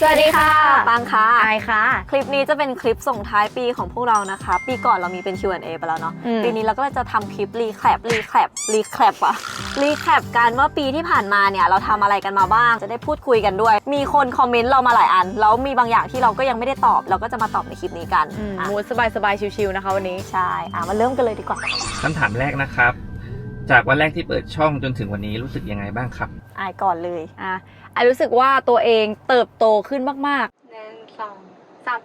สวัสดีค่ะปังค่ะอายค่ะ คลิปนี้จะเป็นคลิปส่งท้ายปีของพวกเรานะคะ ปีก่อนเรามีเป็น Q&A ไปแล้วเนาะ อืม ปีนี้เราก็เลยจะทำคลิปรีแคปรีแคปรีแคปอะรีแคปกันว่าปีที่ผ่านมาเนี่ย เราทำอะไรกันมาบ้าง จะได้พูดคุยกันด้วย มีคนคอมเมนต์เรามาหลายอัน แล้วมีบางอย่างที่เราก็ยังไม่ได้ตอบ เราก็จะมาตอบในคลิปนี้กันอืมอะมูดสบายๆชิวๆนะคะวันนี้ ใช่อะมาเริ่มกันเลยดีกว่าคำถามแรกนะครับ จากวันแรกที่เปิดช่องจนถึงวันนี้รู้สึกยังไงบ้างครับ อายก่อนเลย อะไอรู้สึกว่าตัวเองเติบโตขึ้นมากหนึ่งสองสาม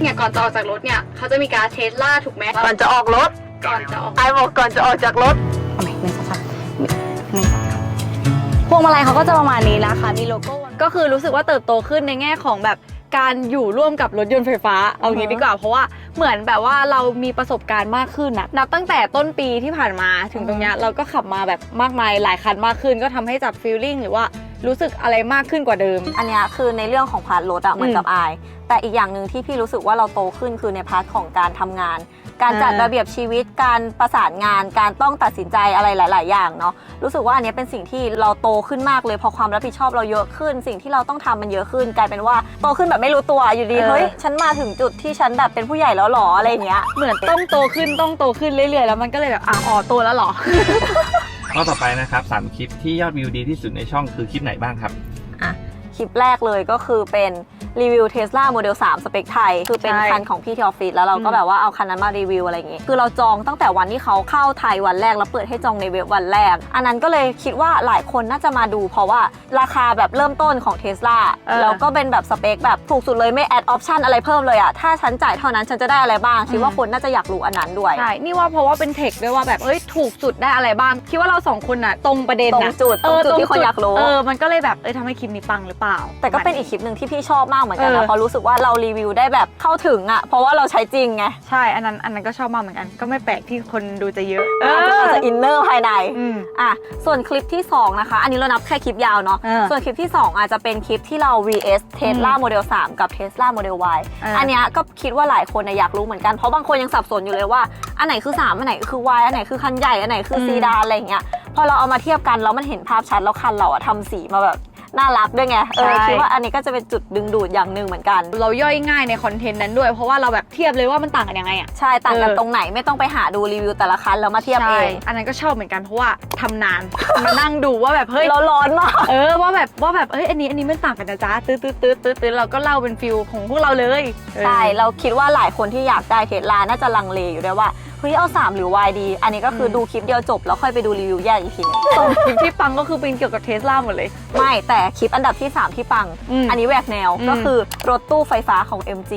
เนี่ยก่อนจะออกจากรถเนี่ยเขาจะมีการเทสลาถูกไหมก่อนจะออกรถก่อนจะออกอายบอกก่อนจะออกจากรถๆเอาใหม่หนึ่งสองสามหนึ่งสองสามพวงมาลัยเขาก็จะประมาณนี้นะคะมีโลโก้ก็คือรู้สึกว่าเติบโตขึ้นในแง่ของแบบ การอยู่ร่วมกับรถยนต์ไฟฟ้า เอางี้ดีกว่าเพราะว่าเหมือนแบบว่าเรามีประสบการณ์มากขึ้นนะนับตั้งแต่ต้นปีที่ผ่านมาถึงตรงเนี้ยเราก็ขับมาแบบมากมายหลายคันมากขึ้น ก็ทำให้จับฟีลลิ่งหรือว่ารู้สึกอะไรมากขึ้นกว่าเดิม อันเนี้ยคือในเรื่องของพาร์ทรถอะเหมือนกับอาย แต่อีกอย่างหนึ่งที่พี่รู้สึกว่าเราโตขึ้นคือในพาร์ทของการทำงาน การจัดอ่าระเบียบชีวิตการประสานงานการต้องตัดสินใจอะไรหลาย ๆ อย่างเนาะรู้สึกว่าอันเนี้ยเป็นสิ่งที่เราโตขึ้นมากเลยพอความรับผิดชอบเราเยอะขึ้น สิ่งที่เราต้องทำมันเยอะขึ้น กลายเป็นว่าโตขึ้นแบบไม่รู้ตัวอยู่ดีเออเฮ้ยฉันมาถึงจุดที่ฉันแบบเป็นผู้ใหญ่แล้วหรออะไรอย่างเงี้ยเหมือนต้องโตขึ้นต้องโตขึ้นเรื่อย ๆ แล้วมันก็เลยแบบอะอ๋อโตแล้วเหรอข้อต่อไปนะครับสามคลิปที่ยอดวิวดีที่สุดในช่องคือคลิปไหนบ้างครับคลิปแรกเลยก็คือเป็น รีวิว Tesla Model 3 สเปคไทย คือเป็นใช่คันของพี่ที่ออฟฟิศแล้วเราก็อืมแบบว่าเอาคันนั้นมารีวิวอะไรอย่างงี้ คือเราจองตั้งแต่วันที่เขาเข้าไทยวันแรก แล้วเปิดให้จองในเว็บวันแรก อันนั้นก็เลยคิดว่าหลายคนน่าจะมาดู เพราะว่าราคาแบบเริ่มต้นของ Tesla เออ แล้วก็เป็นแบบสเปคแบบถูกสุดเลยไม่แอดออปชันอะไรเพิ่มเลยอะถ้าฉันจ่ายเท่านั้นฉันจะได้อะไรบ้างคิดว่าอืมคนน่าจะอยากรู้อันนั้นด้วย ใช่ นี่ว่าเพราะว่าเป็นเทคด้วยว่าแบบ เอ้ย ถูกสุดได้อะไรบ้าง คิดว่าเราสองคนน่ะ ตรงประเด็นตรงนะจุดตรงจุดที่คนอยากรู้ เออ มันก็เลยแบบ เอ้ยทำให้คลิปนี้ปังหรือเปล่าแต่ก็เป็นอีกคลิปหนึ่งที่พี่ชอบมากเหมือนกันเอนะอเพราะรู้สึกว่าเรารีวิวได้แบบเข้าถึงอะเพราะว่าเราใช้จริงไงใช่ อันนั้น อันนั้นก็ชอบมากเหมือนกัน ก็ไม่แปลกที่คนดูจะเยอะอาจจะอาจจะอินเนอร์ภายในอืม อะส่วนคลิปที่ 2 นะคะ อันนี้เรานับแค่คลิปยาวเนาะเออส่วนคลิปที่ 2 อาจจะเป็นคลิปที่เรา vs Tesla Model 3 กับ Tesla Model Y เอออั อันเนี้ยก็คิดว่าหลายคนน่ะอยากรู้เหมือนกันเพราะบางคนยังสับสนอยู่เลยว่า อันไหนคือ 3 อันไหนคือ Y อันไหนคือคันใหญ่อันไหนคืออืมซีดานอะไรอย่างเงี้ยพอเราเอามาเทียบกันแล้วมันเห็นภาพชัดแล้วคันเราอะทำสีมาแบบ น่ารักด้วยไงเออคิดว่าอันนี้ก็จะเป็นจุดดึงดูดอย่างหนึ่งเหมือนกัน เราย่อยง่ายในคอนเทนต์นั้นด้วย เพราะว่าเราแบบเทียบเลยว่ามันต่างกันยังไงอะ ใช่ต่างกันเออ ตรงไหนไม่ต้องไปหาดูรีวิวแต่ละคันแล้วมาเทียบเอใช่งอันนั้นก็ชอบเหมือนกันเพราะว่าทำนาน มานั่งดูว่าแบบเฮ้ย เราร้อนมาก เออว่าแบบว่าแบบเอ้ยอันนี้อันนี้มันต่างกันนะจ๊ะตื้อตื้อตื้อตื้อตื้อเราก็เล่าเป็นฟิลของพวกเราเลยเออ ใช่ เราคิดว่าหลายคนที่อยากได้เทสลาน่าจะลังเลอยู่ด้วยว่า เฮ้ยเอา 3 หรือ Y ดี อันนี้ก็คืออมดูคลิปเดียวจบ แล้วค่อยไปดูรีวิวแยกอีกทีหนึงส่งคลิปที่ปังก็คือเป็นเกี่ยวกับเทสลาหมดเลย ไม่แต่คลิปอันดับที่ 3 ที่ปัง อืมอันนี้แหวกแนวอืมก็คือรถตู้ไฟฟ้าของ MG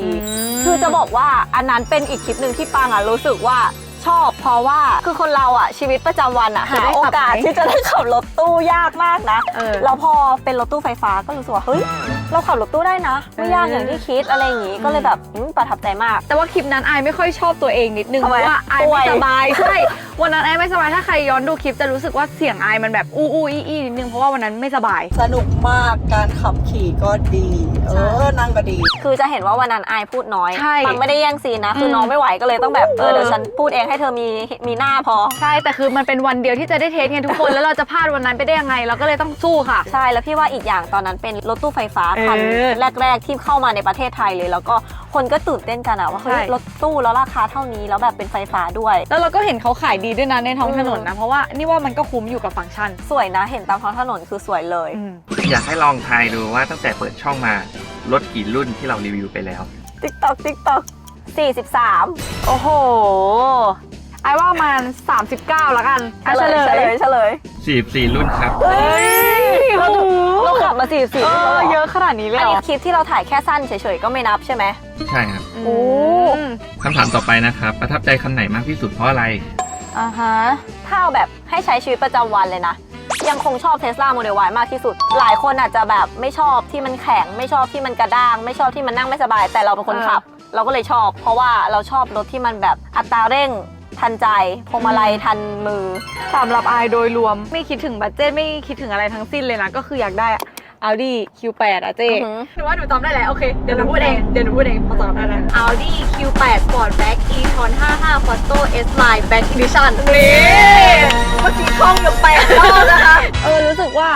คือจะบอกว่าอันนั้นเป็นอีกคลิปหนึ่งที่ปังอะรู้สึกว่า ชอบ เพราะว่าคือคนเราอะชีวิตประจำวันอะจะหาได้โอขับกาสไหมที่จะได้ขับรถตู้ยากมากนะเออแล้วพอเป็นรถตู้ไฟฟ้าก็รู้สึกว่าเฮ้ยเราขับรถตู้ได้นะ ไม่ยากเออออ ย่างที่คิดอะไรอย่างงี้ก็เลยแบบอืมประทับใจมาก แต่ว่าคลิปนั้นไอายไม่ค่อยชอบตัวเองนิดนึงทำเพไมราะว่าไอายป่วไม่ยสบายใช่ วันนั้นไอายไม่สบายถ้าใครย้อนดูคลิปจะรู้สึกว่าเสียงไอายมันแบบอู้อู้อี้อี้นิดนึงเพราะว่าวันนั้นไม่สบาย สนุกมากการขับขี่ก็ดี เออนั่งก็ดี คือจะเห็นว่าวันนั้นอายพูดน้อยใช่ ปังไม่ได้แย่งซีนนะ คืออมน้องไม่ไหวก็เลยต้องแบบเออเออเดี๋ยวฉันพูดเองให้เธอมีมีหน้าพอ ใช่แต่คือมันเป็นวันเดียวที่จะได้เทสไงทุกคน แล้วเราจะพลาดวันนั้นไปได้ยังไง เราก็เลยต้องสู้ค่ะ ใช่แล้วพี่ว่าอีกอย่างตอนนั้นเป็นรถตู้ไฟฟ้าเออคันแรก ๆ ที่เข้ามาในประเทศไทยเลย แล้วก็คนก็ตื่นเต้นกันอะว่าเฮ้ยใช่รถตู้แล้วราคาเท่านี้แล้วแบบเป็นไฟฟ้าด้วย แล้วเราก็เห็นเขาขายดีด้วยนะในท้องถนนอืนะมเพราะว่านี่ว่ามันก็คุ้มอยู่กับฟังก์ชันสวยนะ เห็นตามท้องถนนคือสวยเลยอืมอยากให้ลองทายดูว่าตั้งแต่เปิดช่องมา รถกี่รุ่นที่เรารีวิวไปแล้ว ติ๊กตอกติ๊กตอก43 โอ้โห ไอว่าประมาณ39แล้วกันอะเฉลยเฉลยเฉลย44 รุ่นครับ เฮ้ยเราเราขับมา44เอแล้วอเหรอเยอะขนาดนี้เลยอันเหรนี้อคลิปที่เราถ่ายแค่สั้นเฉยๆ ก็ไม่นับใช่ไหม ใช่ครับโอ้ อืมคำถามต่อไปนะครับ ประทับใจคันไหนมากที่สุดเพราะอะไร อ่าฮะ ถ้าเอาแบบให้ใช้ชีวิตประจำวันเลยนะ ยังคงชอบ Tesla Model Y มากที่สุด หลายคนอาจจะแบบไม่ชอบที่มันแข็ง ไม่ชอบที่มันกระด้าง ไม่ชอบที่มันนั่งไม่สบาย แต่เราเป็นคนเออขับ เราก็เลยชอบ เพราะว่าเราชอบรถที่มันแบบอัตราเร่งทันใจพวงมาลัยทันมือ สำหรับไอโดยรวม ไม่คิดถึงบัตเจ็ตไม่คิดถึงอะไรทั้งสิ้นเลยนะ ก็คืออยากได้ Audi Q8 อะเจ๊อือหือหนูว่าหนูจำได้แล้วโอเค เดี๋ยวหนูพูดเอง เดี๋ยวหนูพูดเองพอจำได้แล้ว Audi Q8 Sportback e-tron 55 Quattro S Line Back Edition นี่เมื่อกี้ท่องอยู่แปดรอบนะคะ เออ รู้สึกว่า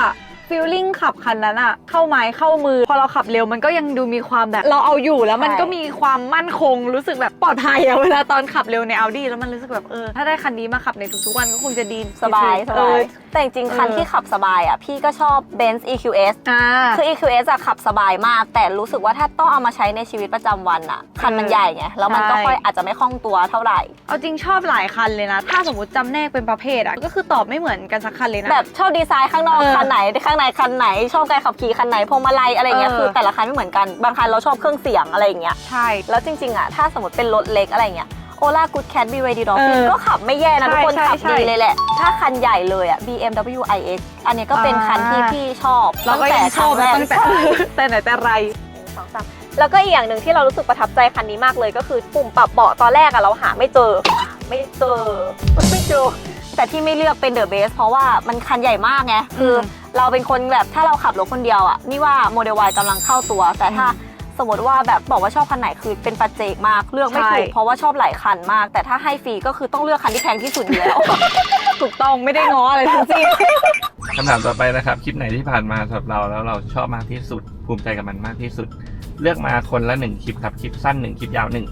ฟีลลิ่งขับคันนั้นอะเข้าไม้เข้ามือ พอเราขับเร็วมันก็ยังดูมีความแบบ เราเอาอยู่แล้วมันใช่ก็มีความมั่นคงรู้สึกแบบปลอดภัยอะเวลาตอนขับเร็วใน Audi แล้วมันรู้สึกแบบเออถ้าได้คันนี้มาขับในทุกๆวันก็คงจะดีสบายสเอบาอย แต่จริงๆคันเออที่ขับสบายอะ พี่ก็ชอบ Benz EQS อ่า คือ EQS อะขับสบายมาก แต่รู้สึกว่าถ้าต้องเอามาใช้ในชีวิตประจำวันอะคันมันใหญ่ไง แล้วมันก็ใช่ค่อยอาจจะไม่คล่องตัวเท่าไหร่ เอาจริงชอบหลายคันเลยนะ ถ้าสมมติจำแนกเป็นประเภทอะก็คือตอบไม่เหมือนกันสักคันเลยนะ แบบชอบดีไซน์ข้างนอกเออ คันไหนข้างในคันไหน ชอบการขับขี่คันไหนพวงมาลัยอะไรเงี้ยเออ คือแต่ละคันไม่เหมือนกันบางคันเราชอบเครื่องเสียงอะไรอย่างเงี้ยใช่ แล้วจริงๆอะถ้าสมมติเป็นรถเล็กอะไรเงี้ยโอล่ากูดแคทบีวดีดอฟฟินเออก็ขับไม่แย่นะใช่ทุกคนใช่ขับใช่ดีเลยแหละ ถ้าคันใหญ่เลยอะ BMW iX อันนี้ก็เป็นคันที่อ่า พี่ชอบเราก็ยังชอบครั้นะงตั้งแต่ใช่ แต่ไหนแต่ไร สองสามแล้วก็อีกอย่างหนึ่งที่เรารู้สึกประทับใจคันนี้มากเลยก็คือปุ่มปรับเบาะตอนแรกอะเราหาไม่เจอไม่เจอไม่เจอแต่ที่ไม่เลือกเป็นเดอะเบสเพราะว่ามันคันใหญ่มากไงคืออ เราเป็นคนแบบถ้าเราขับรถคนเดียวอะนี่ว่าโมเดล Y กำลังเข้าตัว แต่ถ้าสมมติว่าแบบบอกว่าชอบคันไหนคือเป็นปัจเจกมากเลือกไม่ถูก ใช่ เพราะว่าชอบหลายคันมาก แต่ถ้าให้ฟรีก็คือต้องเลือกคันที่แพงที่สุดอยู่แล้ว ถูกต้องไม่ได้ง้ออะไรทั้งสิ้น คำถามต่อไปนะครับ คลิปไหนที่ผ่านมาสำหรับเราแล้วเราชอบมากที่สุด ภูมิใจกับมันมากที่สุด เลือกมาคนละหนึ่งคลิปครับ คลิปสั้นหนึ่งคลิปยาวหนึ่ง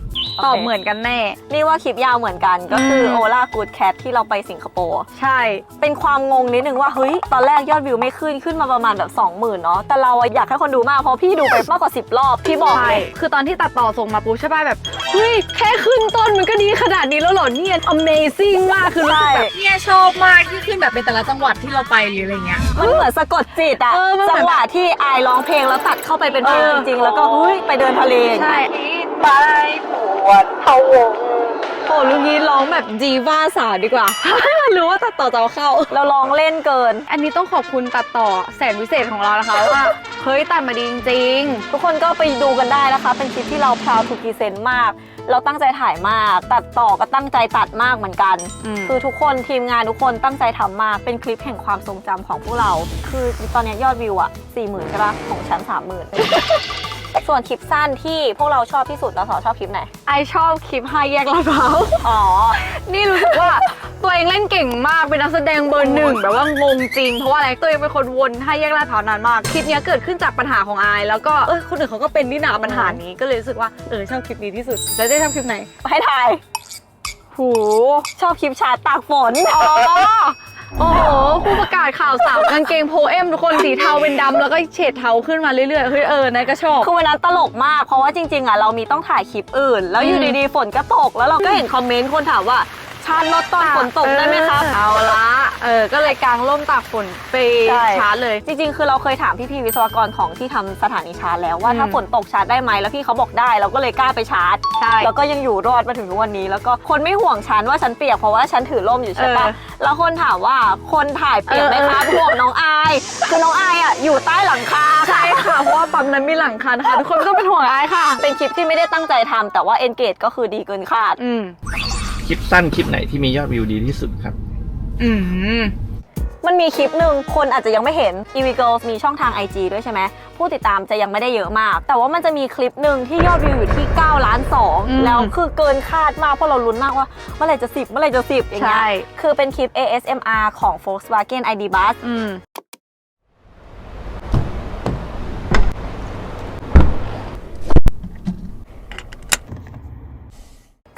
ตอบเหมือนกันแน่ นี่ว่าคลิปยาวเหมือนกันก็คือมโอล่ากูดแคทที่เราไปสิงคโปร์ใช่ เป็นความงงนิดนึงว่าเฮ้ยตอนแรกยอดวิวไม่ขึ้นขึ้นมาประมาณแบบ 20,000เนาะแต่เราอะอยากให้คนดูมากเพราะพี่ดูไปมากกว่า 10 รอบพี่บอกใช่เลยคือตอนที่ตัดต่อส่งมาปุ๊บใช่ป่ะแบบเฮ้ยแค่ขึ้นต้นมันก็ดีขนาดนี้แล้วเหรอเนี่ย Amazing มากคือรู้สึกแบบเนี่ยชอบมากที่ขึ้นแบบเป็นแต่ละจังหวัดที่เราไปหรืออะไรเงี้ยมันเหมือนสะกดจิตอะเออมันเหมือนจังหวะที่อายร้องเพลงแล้วตัดเข้าไปเป็นเพลงเออจริงๆแล้วก็เฮ้ยไปเดินทะเลใช่ ไปปวดพะวง โอ้ลุงนี้ร้องแบบจีว่าสาวดีกว่า ให้มันรู้ว่าตัดต่อจะเอาเข้า เราลองเล่นเกิน อันนี้ต้องขอบคุณตัดต่อแสนวิเศษของเรานะคะว่า เฮ้ยตัดมาดีจริงทุกคนก็ไปดูกันได้นะคะ เป็นคลิปที่เราพราวทูกีเซนมาก เราตั้งใจถ่ายมาก ตัดต่อก็ตั้งใจตัดมากเหมือนกัน อืม คือทุกคนทีมงานทุกคนตั้งใจทำมาก เป็นคลิปแห่งความทรงจำของพวกเรา คือตอนนี้ยอดวิวอะสี่หมื่นใช่ปะของฉันสามหมื่น ส่วนคลิปสั้นที่พวกเราชอบที่สุดเราสอชอบคลิปไหนๆไอชอบคลิปห้าแยกลาดพร้าว อ๋อ นี่รู้สึกว่า ตัวเองเล่นเก่งมาก เป็นนักแสดงเบอร์หนึ่งแบบว่างงจริง เพราะว่าอะไร ตัวเองเป็นคนวนให้แยกลาดพร้าวนานมาก คลิปเนี้ยเกิดขึ้นจากปัญหาของอายแล้วก็เออคนอื่นเขาก็เป็นนี่นาปัญหานี้ ก็เลยรู้สึกว่าเออชอบคลิปนี้ที่สุด แล้วได้ชอบคลิปไหน ให้ถ่าย หู ชอบคลิปชาร์ตตากฝน อ๋อ โอ้โหผู้ประกาศข่าวสาวกางเกงโพเอมทุกคนสีเทาเป็นดำแล้วก็เฉดเทาขึ้นมาเรื่อยๆเฮ้ยเออนายก็ชอบ คือวันนั้นตลกมากเพราะว่าจริงๆอะเรามีต้องถ่ายคลิปอื่น แล้วอยู่ดีๆฝนก็ตกแล้วเราก็เห็นคอมเมนต์คนถามว่า ชาร์จรถตอนฝนตกได้ไหมครับเอาละเออก็เลยกางร่มตากฝนไปใช่ ชาร์จเลย จริง ๆ คือเราเคยถามพี่ๆวิศวกรของที่ทำสถานีชาร์จแล้วว่าอืมถ้าฝนตกชาร์จได้ไหมแล้วพี่เขาบอกได้เราก็เลยกล้าไปชาร์จ ใช่ แล้วก็ยังอยู่รอดมาถึงทุกวันนี้ แล้วก็คนไม่ห่วงฉันว่าฉันเปียกเพราะว่าฉันถือร่มอยู่ใช่ปะเออแล้วคนถามว่าคนถ่ายเปียกไหมเออครับห่วงน้องอายคือน้องอายอะอยู่ใต้หลังคาใช่ค่ะเพราะว่าปั๊มนั้นมีหลังคานะคะทุกคนไม่ต้องเป็นห่วงไอ้ค่ะ เป็นคลิปที่ไม่ได้ตั้งใจทำแต่ว่า engage ก็คือดีเกินคาด อืม คลิปสั้นคลิปไหนที่มียอดวิวดีที่สุดครับ อืมมันมีคลิปหนึ่งคนอาจจะยังไม่เห็น e v Girls มีช่องทาง IG ด้วยใช่ไหมผู้ติดตามจะยังไม่ได้เยอะมาก แต่ว่ามันจะมีคลิปหนึ่งที่ยอดวิวอยู่ที่9ล้านอืม2แล้วคือเกินคาดมากเพราะเราลุ้นมากว่าเมื่อไหร่จะ 10 เมื่อไหร่จะ 10 อย่างเงี้ยใช่คือเป็นคลิป ASMR ของ Volkswagen ID Bus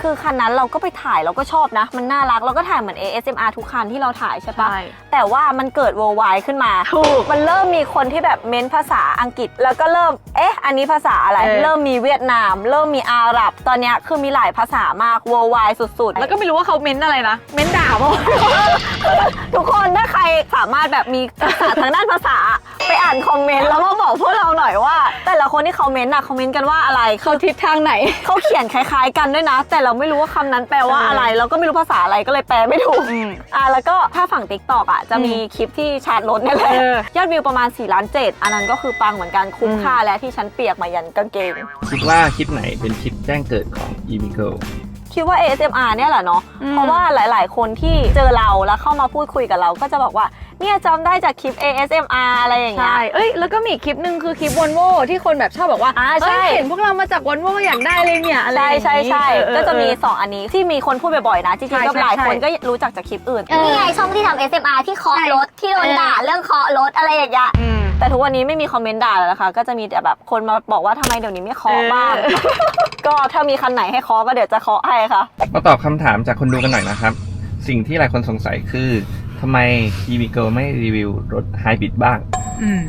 คือคันนั้นเราก็ไปถ่ายเราก็ชอบนะ มันน่ารักเราก็ถ่ายเหมือน ASMR ทุกคันที่เราถ่ายใช่ปะใช่แต่ว่ามันเกิด worldwide ขึ้นมาถูกมันเริ่มมีคนที่แบบเม้นภาษาอังกฤษ แล้วก็เริ่มเอ๊ะ อันนี้ภาษาอะไร เออ เริ่มมีเวียดนาม เริ่มมีอาหรับ ตอนเนี้ยคือมีหลายภาษามาก worldwide สุดๆ แล้วก็ไม่รู้ว่าเขาเม้นอะไรนะ เม้นด่าเปล่า ทุกคนถ้าใครสามารถแบบมีภาษาทางด้านภาษา ไปอ่านคอมเมนต์แล้วมาบอกพวกเราหน่อยว่า แต่ละคนที่เขาเม้นต์อะเขาเม้นต์กันว่าอะไรเขาทิศทางไหน เขาเขียนคล้าย ๆ กันด้วยนะ แต่เราไม่รู้ว่าคำนั้นแปลว่าอะไรแล้วก็ไม่รู้ภาษาอะไรก็เลยแปลไม่ถูกอืมอะแล้วก็ถ้าฝั่ง t ิ k t o k อะจะมีคลิปที่ชาร์จรถเนี่ยแหละเออยอดวิวประมาณ4ล้าน7อันนั้นก็คือปังเหมือนกันคุ้มอืมค่าและที่ฉันเปียกมายันกางเกง คิดว่าคลิปไหนเป็นคลิปแจ้งเกิดของ e v g o คิดว่า ASMR เนี่ยแหละเนาะอืมเพราะว่าหลาย ๆ คนที่เจอเราแล้วเข้ามาพูดคุยกับเราก็จะบอกว่า เนี่ยจำได้จากคลิป ASMR อะไรอย่างเงี้ใช่ยเอ้ย แล้วก็มีอีกคลิปหนึ่งคือคลิปวอนโวที่คนแบบชอบบอกว่าอ่าเอ้ใช่ยเห็นพวกเรามาจากวอนโวอยากได้เลยเนี่ยอะไรใช่อย่างงี้ใช่ใช่เออเออ ก็จะมีเออ2อันนี้ที่มีคนพูดบ่อยๆนะจริงๆก็ใช่ใช่หลายคนใช่ ก็รู้จักจากคลิปอื่นนี่ไงช่องที่ทำ SMR ที่เคาะรถที่โดนด่าเรื่องเคาะรถอะไรอย่างเงี้ย อืม แต่ทุกวันนี้ไม่มีคอมเมนต์ด่าแล้วนะคะ ก็จะมีแต่แบบคนมาบอกว่าทำไมเดี๋ยวนี้ไม่เคาะบ้าง เออ ก็ถ้ามีคันไหนให้เคาะก็เดี๋ยวจะเคาะให้ค่ะ มาตอบคำถามจากคนดูกันหน่อยนะครับ สิ่งที่หลายคนสงสัยคือ ทำไม TV Girl ไม่รีวิวรถไฮบริดบ้าง อืม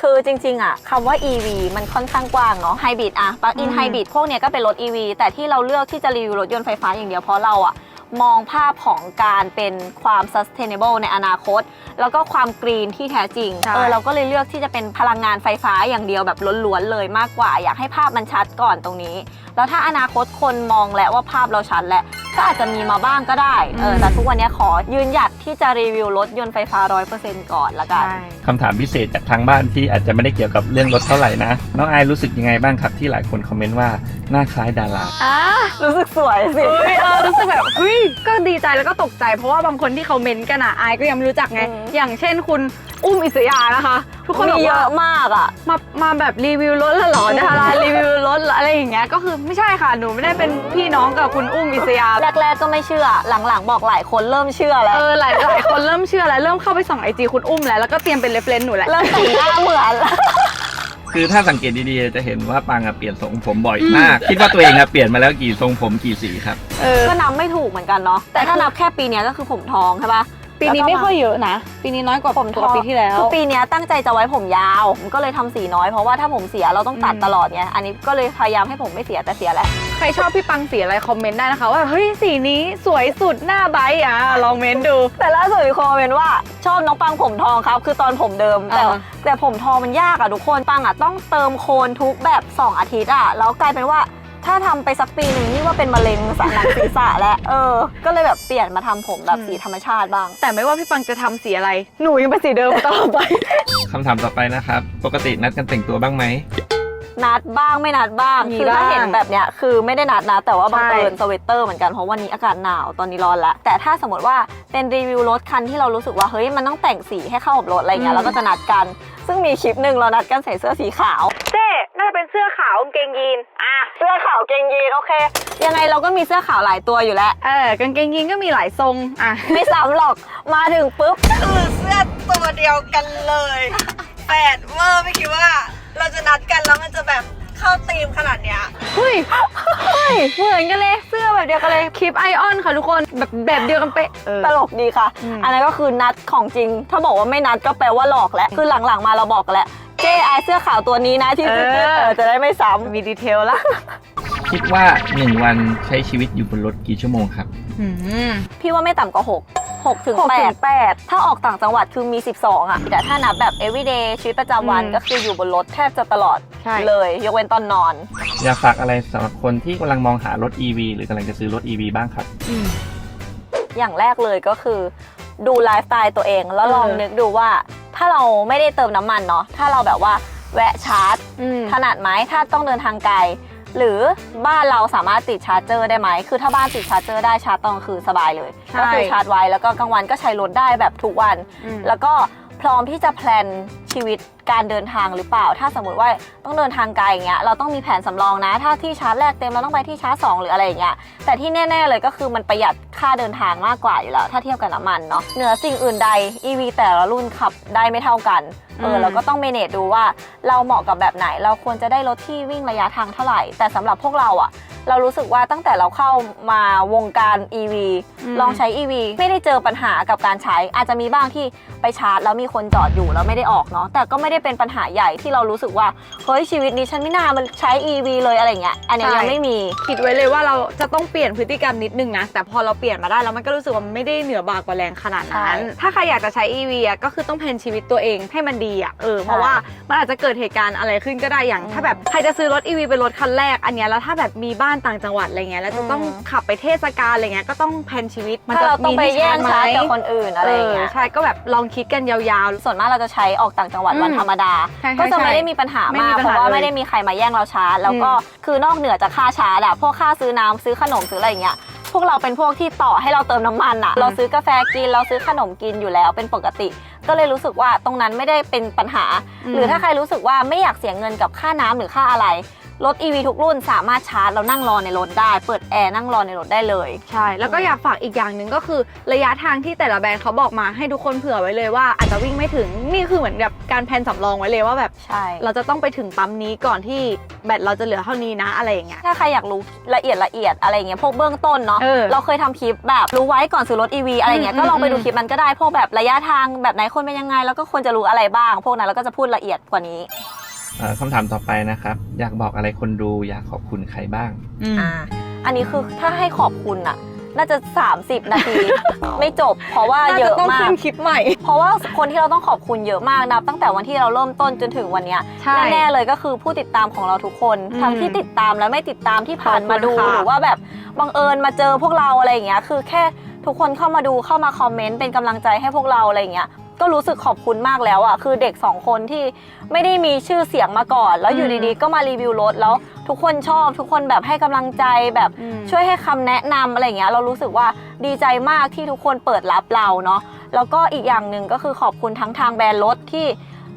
คือจริงๆอะคำว่า EV มันค่อนข้างกว้างเนาะไฮบริดอะปลั๊กอินไฮบริดพวกเนี้ยก็เป็นรถ EV แต่ที่เราเลือกที่จะรีวิวรถยนต์ไฟฟ้าอย่างเดียวเพราะเราอะมองภาพของการเป็นความ sustainable ในอนาคต แล้วก็ความกรีนที่แท้จริงใช่ เออเราก็เลยเลือกที่จะเป็นพลังงานไฟฟ้าอย่างเดียวแบบล้วนๆเลยมากกว่า อยากให้ภาพมันชัดก่อนตรงนี้แล้วถ้าอนาคตคนมองแล้วว่าภาพเราชัดแล้วก็อาจจะมีมาบ้างก็ได้เออแต่ทุกวันเนี้ยขอยืนหยัดที่จะรีวิวรถยนต์ไฟฟ้า100%ก่อนละกันใช่คำถามพิเศษจากทางบ้านที่อาจจะไม่ได้เกี่ยวกับเรื่องรถเท่าไหร่นะ น้องอายรู้สึกยังไงบ้างครับที่หลายคนคอมเมนต์ว่าหน้าคล้ายดารา อ่ารู้สึกสวยสิเอ้ยเออรู้สึกแบบเฮ้ยก็ดีใจแล้วก็ตกใจ เพราะว่าบางคนที่เขาเมนต์กันอะอายก็ยังไม่รู้จักไง อืม อย่างเช่นคุณอุ้มอิสยานะคะ ทุกคนบมีอกเยว่าอะมากอะ มามาแบบรีวิวรถแล้วเหรอดารารีวิวรถเหรออะไรอย่างเงี้ยก็คือไม่ใช่ค่ะ หนูไม่ได้เป็นพี่น้องกับคุณอุ้มอิสยา แรกๆก็ไม่เชื่อ หลังๆ บอกหลายคนเริ่มเชื่อแล้ว เออหลายหลายคนเริ่มเชื่อแล้วเริ่มเข้าไปส่องไอจีคุณอุ้มแล้วแล้วก็เตรียมเป็นเรฟเลนหนูแล้ว เริ่มแต่งหน้าเหมือนแล้ว คือถ้าสังเกตดีๆ จะเห็นว่าปังอะเปลี่ยนทรงผมบ่อยมาก คิดว่าตัวเองอะเปลี่ยนมาแล้วกี่ทรงผมกี่สีครับ เออ ก็นับไม่ถูกเหมือนกันเนาะ แต่ถ้านับแค่ปีเนี้ยก็คือผมทองใช่ปะ ปีนี้ไม่ค่อยเยอะนะ ปีนี้น้อยกว่าผมทกว่าองปีที่แล้วคือปีเนี้ยตั้งใจจะไว้ผมยาวผมก็เลยทำสีน้อยเพราะว่าถ้าผมเสียเราต้องตัดอืมตลอดไงอันนี้ก็เลยพยายามให้ผมไม่เสียแต่เสียแหละใครชอบพี่ปังสีอะไรคอมเมนต์ได้นะคะว่าเฮ้ยสีนี้สวยสุดหน้าไบร์ทอะลองเมนต์ดู แต่ล่าสุดมีคนมาเป็นว่าชอบน้องปังผมทองครับ คือตอนผมเดิมแต่อ่าแต่ผมทองมันยากอะทุกคนปังอะต้องเติมโคนทุกแบบ 2 อาทิตย์อะแล้วกลายเป็นว่า ถ้าทำไปสักปีหนึ่งนี่ว่าเป็นมะเร็งสันหลังศีรษะแล้วเออ ก็เลยแบบเปลี่ยนมาทำผมแบบสีธรรมชาติบ้าง แต่ไม่ว่าพี่ปังจะทำสีอะไร หนูยังเป็นสีเดิมตลอดไป คำถามต่อไปนะครับ ปกตินัดกันแต่งตัวบ้างไหม นัดบ้างไม่นัดบ้าง มีคือถ้าบ้างเห็นแบบเนี้ยคือไม่ได้นัดนะ แต่ว่าบังใช่เอิญสเวตเตอร์เหมือนกัน เพราะวันนี้อากาศหนาวตอนนี้ร้อนแล้วแต่ถ้าสมมติว่าเป็นรีวิวรถคันที่เรารู้สึกว่าเฮ้ยมันต้องแต่งสีให้เข้ากับรถอะไรเงี้ยเราก็จะนัดกัน ซึ่งมีคลิปหนึ่งเรานัดกันใส่เสื้อสีขาว เจ๊น่าจะเป็นเสื้อขาวกางเกงยีนอะเสื้อขาวเกงยีนโอเค ยังไงเราก็มีเสื้อขาวหลายตัวอยู่แล้ว เออกางเกงยีนก็มีหลายทรงอะไม่ซ้ำหรอกมาถึงปุ๊บคือเสื้อตัวเดียวกันเลยแปดเวอร์ไม่คิดว่า เราจะนัดกันแล้วมันจะแบบเข้าธีมขนาดเนี้ยเฮ้ยเฮ้ยเหมือนกันเลยเสื้อแบบเดียวกันเลยคลิปไอออนค่ะทุกคนแบบแบบเดียวกันเป๊ะเออตลกดีค่ะอืมอันนั้นก็คือนัดของจริง ถ้าบอกว่าไม่นัดก็แปลว่าหลอกแล้วคือหลังๆมาเราบอกกันแล้ว เจ๊ไอเสื้อขาวตัวนี้นะที่ซื้อเออจะได้ไม่ซ้ำมีดีเทลละคิดว่า 1 วันใช้ชีวิตอยู่บนรถกี่ชั่วโมงครับอืมพี่ว่าไม่ต่ำกว่า6 6ถึงหกถึง8 8ถ้าออกต่างจังหวัดคือมี 12 อะ แต่ถ้านับแบบ everyday ชีวิตประจำวันอืมก็คืออยู่บนรถแทบจะตลอดใช่ เลย ยกเว้นตอนนอน อยากฝากอะไรสำหรับคนที่กำลังมองหารถ EV หรือกำลังจะซื้อรถ EV บ้างครับอืมอย่างแรกเลยก็คือ ดูไลฟ์สไตล์ตัวเองแล้วลองเออ นึกดูว่า ถ้าเราไม่ได้เติมน้ำมันเนาะถ้าเราแบบว่าแวะชาร์จอืมถนัดไหมถ้าต้องเดินทางไกล หรือบ้านเราสามารถติดชาร์จเจอร์ได้ไหมคือถ้าบ้านติดชาร์จเจอร์ได้ชาร์จตอนกลางคืนสบายเลยใช่ก็คือชาร์จไว้แล้วก็กลางวันก็ใช้รถได้แบบทุกวันอืมแล้วก็พร้อมที่จะแพลนชีวิต การเดินทางหรือเปล่า ถ้าสมมติว่าต้องเดินทางไกลอย่างเงี้ยเราต้องมีแผนสำรองนะ ถ้าที่ชาร์จแรกเต็มเราต้องไปที่ชาร์จสองหรืออะไรอย่างเงี้ยแต่ที่แน่ๆเลยก็คือมันประหยัดค่าเดินทางมากกว่าอยู่แล้ว ถ้าเทียบกับน้ำมันเนาะเหนือสิ่งอื่นใด EV แต่ละรุ่นขับได้ไม่เท่ากันเอออืมเราก็ต้องเมเนจดูว่าเราเหมาะกับแบบไหน เราควรจะได้รถที่วิ่งระยะทางเท่าไหร่ แต่สำหรับพวกเราอะเรารู้สึกว่าตั้งแต่เราเข้ามาวงการ EV อืมลองใช้ EV ไม่ได้เจอปัญหากับการใช้ อาจจะมีบ้างที่ไปชาร์จแล้วมีคนจอดอยู่แล้วไม่ได้ออกเนาะแต่ก็ไม่ได้เป็นปัญหาใหญ่ที่เรารู้สึกว่าเฮ้ยชีวิตนี้ฉันไม่น่ามันใช้ EV เลยอะไรเงี้ยอันเนี้ยใช่ ยังไม่มี คิดไว้เลยว่าเราจะต้องเปลี่ยนพฤติกรรมนิดนึงนะ แต่พอเราเปลี่ยนมาได้แล้วมันก็รู้สึกว่ามันไม่ได้เหนือบากกว่าแรงขนาดนั้น ใช่ถ้าใครอยากจะใช้ EV อะก็คือต้องเพนชีวิตตัวเองให้มันดีอะเออเพราะว่ามันอาจจะเกิดเหตุการณ์อะไรขึ้นก็ได้อย่าง อืมถ้าแบบใครจะซื้อรถ EV เป็นรถคันแรกอันเนี้ยแล้วถ้าแบบมีบ้านต่างจังหวัดอะไรเงี้ยแล้วจะต้องอืม ขับไปเทศกาลอะไรเงี้ยก็ต้องแพลนชีวิตมันถ้าจะเราต้องไปมีที่แย่งชาร์จไหมกับคนอื่นอะไรอย่างเงี้ยใช่ก็แบบลองคิดกันยาวๆ ส่วนมากเราจะใช้ออกต่างจังหวัดอืมวันธรรมดา ใช่ใช่ก็จะใช่ไม่ได้มีปัญหาไม่มามีกปัญเพหาราะว่าเลยไม่ได้มีใครมาแย่งเราชาร์จแล้วก็อืคือนอกเหนือจากค่าชาร์จอะพวกค่าซื้อน้ำซื้อขนมซื้ออะไรอย่างเงี้ยพวกเราเป็นพวกที่ต่อให้เราเติมน้ำมันอะเราซื้อกาแฟกินเราซื้อขนมกินอยู่แล้วเป็นปกติ ก็เลยรู้สึกว่าตรงนั้นไม่ได้เป็นปัญหาอืมหรือถ้าใครรู้สึกว่าไม่อยากเสียเงินกับค่าน้ำหรือค่าอะไร รถ EV ทุกรุ่นสามารถชาร์จแล้วนั่งรอในรถได้ เปิดแอร์นั่งรอในรถได้เลย ใช่ แล้วก็อยากฝากอีกอย่างหนึ่งก็คือระยะทางที่แต่ละแบรนด์เขาบอกมาให้ทุกคนเผื่อไว้เลยว่าอาจจะวิ่งไม่ถึงนี่คือเหมือนแบบการแพลนสำรองไว้เลยว่าแบบใช่ เราจะต้องไปถึงปั๊มนี้ก่อนที่แบตเราจะเหลือเท่านี้นะอะไรอย่างเงี้ย ถ้าใครอยากรู้ละเอียดละเอียดอะไรเงี้ยพวกเบื้องต้นเนาะเออเราเคยทำคลิปแบบรู้ไว้ก่อนซื้อรถ EV อะไรเงี้ยอืมก็ลองไปดูอืม คลิปนั้นก็ได้พวกแบบระยะทางแบบไหนคนเป็นยังไง แล้วก็ควรจะรู้อะไรบ้าง พวกนั้นเราก็จะพูดละเอียดกว่านี้เอ่อ คำถามต่อไปนะครับ อยากบอกอะไรคนดูอยากขอบคุณใครบ้าง อ่า อันนี้คือถ้าให้ขอบคุณอะน่าจะ 30 นาที ไม่จบ เพราะว่าน่าเยจะอะต้องมาขึ้กนคลิปใหม่ เพราะว่าคนที่เราต้องขอบคุณเยอะมากนับ ตั้งแต่วันที่เราเริ่มต้นจนถึงวันเนี้ยใช่แน่ๆเลยก็คือผู้ติดตามของเราทุกคนอืมทั้งที่ติดตามและไม่ติดตามที่ผ่านมาดูขอบคุณค่ะหรือว่าแบบบังเอิญมาเจอพวกเราอะไรอย่างเงี้ยคือแค่ทุกคนเข้ามาดูเข้ามาคอมเมนต์เป็นกำลังใจให้พวกเราอะไรอย่างเงี้ย ก็รู้สึกขอบคุณมากแล้วอะคือเด็กสองคนที่ไม่ได้มีชื่อเสียงมาก่อน แล้วอยู่อืมดีๆก็มารีวิวรถแล้วทุกคนชอบทุกคนแบบให้กำลังใจแบบอืมช่วยให้คำแนะนำอะไรอย่างเงี้ยเรารู้สึกว่าดีใจมากที่ทุกคนเปิดรับเราเนาะแล้วก็อีกอย่างหนึ่งก็คือขอบคุณทั้งทางแบรนด์รถที่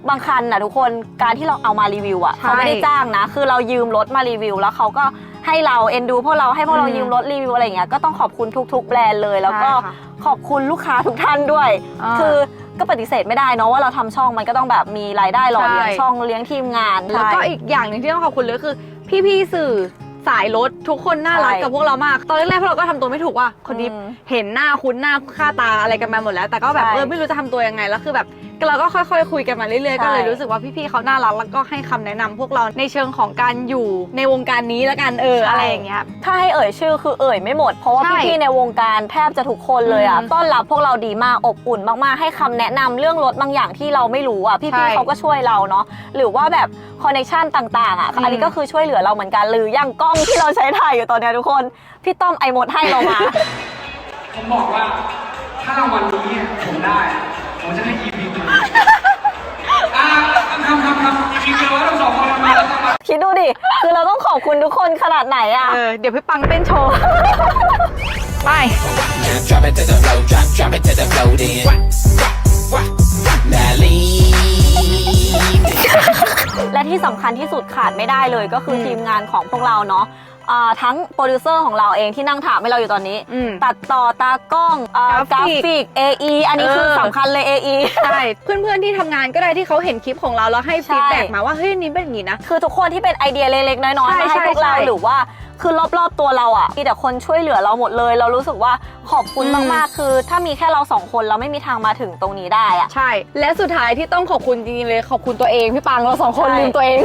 บางคันนะทุกคนการที่เราเอามารีวิวอะใช่เขาไม่ได้จ้างนะ คือเรายืมรถมารีวิว แล้วเขาก็ให้เราเอ็นดูพวกเราให้พวกเราอืมยืมรถรีวิวอะไรอย่างเงี้ยก็ต้องขอบคุณทุก ๆ แบรนด์เลย แล้วก็ใช่ค่ะขอบคุณลูกค้าทุกท่านด้วยอ่าคือ ก็ปฏิเสธไม่ได้เนาะว่าเราทำช่องมันก็ต้องแบบมีรายได้หล่อเลี้ยงใช่ ช่องเลี้ยงทีมงานแล้วก็ใช่อีกอย่างหนึ่งที่ต้องขอบคุณเลยคือ พี่ๆสื่อสายรถทุกคนน่ารักใช่ กับพวกเรามาก ตอนแรกๆพวกเราก็ทำตัวไม่ถูกว่าคนนี้อืม เห็นหน้าคุ้นหน้าค่าตาอะไรกันมาหมดแล้ว แต่ก็แบบใช่ เออไม่รู้จะทำตัวยังไงแล้วคือแบบเราก็ค่อย ๆ คุยกันมาเรื่อยๆใช่ก็เลยรู้สึกว่าพี่ๆเขาน่ารักแล้วก็ให้คำแนะนำพวกเราในเชิงของการอยู่ในวงการนี้แล้วกันเอออะไรอย่างเงี้ย ถ้าให้เอ่ยชื่อคือเอ่ยไม่หมด เพราะว่าใช่พี่ๆในวงการแทบจะทุกคนเลยอะอืมต้อนรับพวกเราดีมากอบอุ่นมากๆให้คำแนะนำเรื่องรถบางอย่างที่เราไม่รู้อะใช่พี่ๆเขาก็ช่วยเราเนาะหรือว่าแบบคอนเนคชันต่างๆอะอืม อันนี้ก็คือช่วยเหลือเราเหมือนกันหรืออย่างกล้องที่เราใช้ถ่ายอยู่ตอนเนี้ยทุกคนพี่ต้อมไอหมดให้เรามา ผมบอกว่าถ้ารางวัลนี้เนี่ยผมได้ ผมจะให้ EP หนึ่งอ่าทำทำทำ EP เดียวว่าทั้งสองคนมาแล้วต้องมา คิดดูดิ คือเราต้องขอบคุณทุกคนขนาดไหนอะ เออเดี๋ยวพี่ปังเต้นโชว์ ไป Drop it to the flow, drop, drop it to the flow, then. Now leave. และที่สำคัญที่สุดขาดไม่ได้เลยก็คืออม ทีมงานของพวกเราเนาะอ่าทั้งโปรดิวเซอร์ของเราเองที่นั่งถามให้เราอยู่ตอนนี้ อืม ตัดต่อตากล้องอ่ากรากราฟิกฟิก AE อันนี้คือเออ สำคัญเลย AE ใช่เพื่อนๆที่ทำงานก็ได้ที่เขาเห็นคลิปของเราแล้วให้ใช่ ฟีดแบ็กมาว่าเฮ้ยอันนี้เป็นอย่างนี้นะ คือทุกคนที่เป็นไอเดียเล็กๆน้อยๆใช่มาให้พวกเราใช่หรือว่า คือรอบๆตัวเราอะมีแต่คนช่วยเหลือเราหมดเลย เรารู้สึกว่าขอบคุณอืมมากๆคือ ถ้ามีแค่เราสองคนเราไม่มีทางมาถึงตรงนี้ได้อะใช่ และสุดท้ายที่ต้องขอบคุณจริงๆเลย ขอบคุณตัวเองพี่ปังเราสองคนใช่ ลืมตัวเอง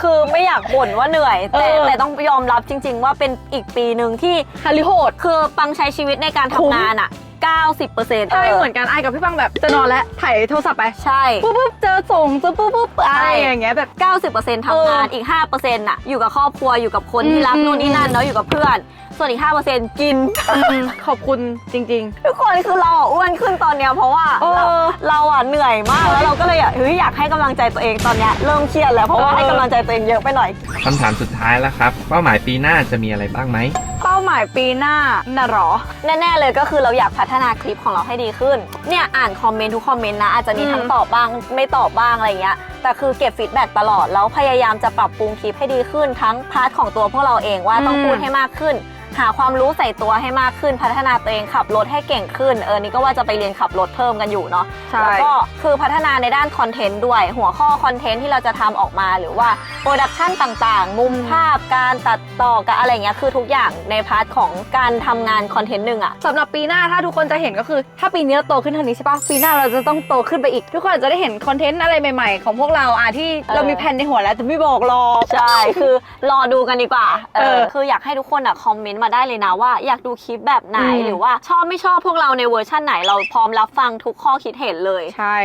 คือไม่อยากบ่นว่าเหนื่อย แต่เออ แต่ต้องยอมรับจริง ๆ ว่าเป็นอีกปีหนึ่งที่ ฮาริโหด คือปังใช้ชีวิตในการทำคุ้มงานอะ 90%ใช่เหมือนกันไอกับพี่ปังแบบจะนอนแล้วถ่ายโทรศัพท์ไปใช่ปุ๊บปุ๊บเจอส่งปุ๊บปุ๊บปุ๊บอะใช่ไรอย่างเงี้ยแบบ 90%ทำงานเอออีอีก 5%น่ะอยู่กับครอบครัวอยู่กับคนที่รักอืมนู่นนี่นั่นเนาะอยู่กับเพื่อน ส่วนอีก 5%กินอืมขอบคุณจริงทุกคนคือเราอะอ้วนขึ้นตอนเนี้ยเพราะว่าเออเราเราอะเหนื่อยมากแล้วเราก็เลยอะเฮ้ยอยากให้กำลังใจตัวเองตอนเนี้ยเริ่มเครียดแล้วเพราะว่าเออให้กำลังใจตัวเองเยอะไปหน่อยคำถามสุดท้ายแล้วครับเป้าหมายปีหน้าจะมีอะไรบ้างไหมๆ เป้าหมายปีหน้าน่ะหรอ แน่ ๆ เลยก็คือเราอยากพัฒนาคลิปของเราให้ดีขึ้น เนี่ยอ่านคอมเมนต์ทุกคอมเมนต์นะอาจจะมีอืมทั้งตอบบ้างไม่ตอบบ้างอะไรเงี้ย แต่คือเก็บฟีดแบ็กตลอดแล้วพยายามจะปรับปรุงคลิปให้ดีขึ้นทั้งพาร์ทของตัวพวกเราเองว่าต้องอืมพูดให้มากขึ้น หาความรู้ใส่ตัวให้มากขึ้นพัฒนาตัวเองขับรถให้เก่งขึ้น เออนี่ก็ว่าจะไปเรียนขับรถเพิ่มกันอยู่เนาะใช่แล้วก็คือพัฒนาในด้านคอนเทนต์ด้วย หัวข้อคอนเทนต์ที่เราจะทำออกมาหรือว่าโปรดักชันต่างๆ มุมภาพการตัดต่อการอะไรเงี้ยคือทุกอย่างในพาร์ทของการทำงานคอนเทนต์หนึ่งอะสำหรับปีหน้าถ้าทุกคนจะเห็นก็คือ ถ้าปีนี้เราโตขึ้นเท่านี้ใช่ปะปีหน้าเราจะต้องโตขึ้นไปอีก ทุกคนอาจจะได้เห็นคอนเทนต์อะไรใหม่ๆ ของพวกเราอะที่เออเรามีแผนในหัวแล้วแต่ไม่บอกหรอกใช่คือรอดูกันดีกว่าเอเอออคืออยากให้ทุกคนอะคอมเมนต์มาได้เลยนะว่า อยากดูคลิปแบบไหนอืม หรือว่าชอบไม่ชอบพวกเราในเวอร์ชั่นไหนเราพร้อมรับฟังทุกข้อคิดเห็นเลย ใช่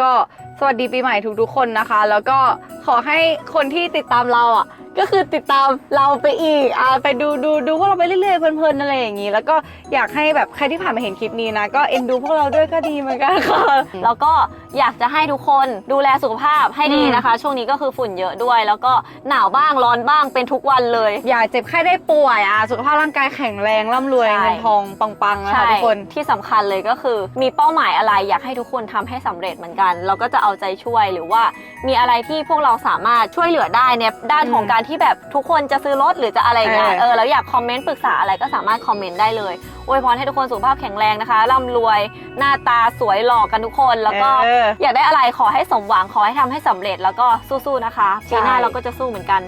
ก็สวัสดีปีใหม่ทุกๆคนนะคะ แล้วก็ขอให้คนที่ติดตามเราอะ ก็คือติดตามเราไปอีกอ่าไปดูดูดูพวกเราไปเรื่อยๆเพลินๆอะไรอย่างนี้ แล้วก็อยากให้แบบใครที่ผ่านมาเห็นคลิปนี้นะ ก็เอ็นดูพวกเราด้วยก็ดีเหมือนกันค่ะแล้วก็อยากจะให้ทุกคนดูแลสุขภาพให้ดีอืมนะคะ ช่วงนี้ก็คือฝุ่นเยอะด้วย แล้วก็หนาวบ้างร้อนบ้างเป็นทุกวันเลย อย่าเจ็บไข้ได้ป่วยอะสุขภาพร่างกายแข็งแรงร่ำรวยใช่ เงินทองปังๆนะคะทุกคน ที่สำคัญเลยก็คือมีเป้าหมายอะไรอยากให้ทุกคนทำให้สำเร็จเหมือนกัน เราก็จะเอาใจช่วยหรือว่ามีอะไรที่พวกเราสามารถช่วยเหลือได้เนี่ยด้านของการที่แบบทุกคนจะซื้อรถหรือจะอะไรอย่างเงี้ยเออเออแล้วอยากคอมเมนต์ปรึกษาอะไรก็สามารถคอมเมนต์ได้เลยอวยพรให้ทุกคนสุขภาพแข็งแรงนะคะร่ำรวยหน้าตาสวยหล่อกันทุกคน แล้วก็เอออยากได้อะไรขอให้สมหวังขอให้ทำให้สำเร็จแล้วก็สู้ๆนะคะปีหน้าใช่เราก็จะสู้เหมือนกัน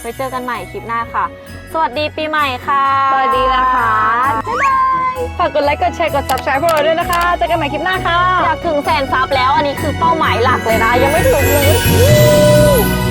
ไว้เจอกันใหม่คลิปหน้าค่ะ สวัสดีปีใหม่ค่ะ สวัสดีนะคะ บ๊ายบาย ฝากกดไลค์ กดแชร์ กด subscribe พวกเราด้วยนะคะ เจอกันใหม่คลิปหน้าค่ะ อยากถึงแสนซับแล้วอันนี้คือเป้าหมายหลักเลยนะ ยังไม่ถึงเลย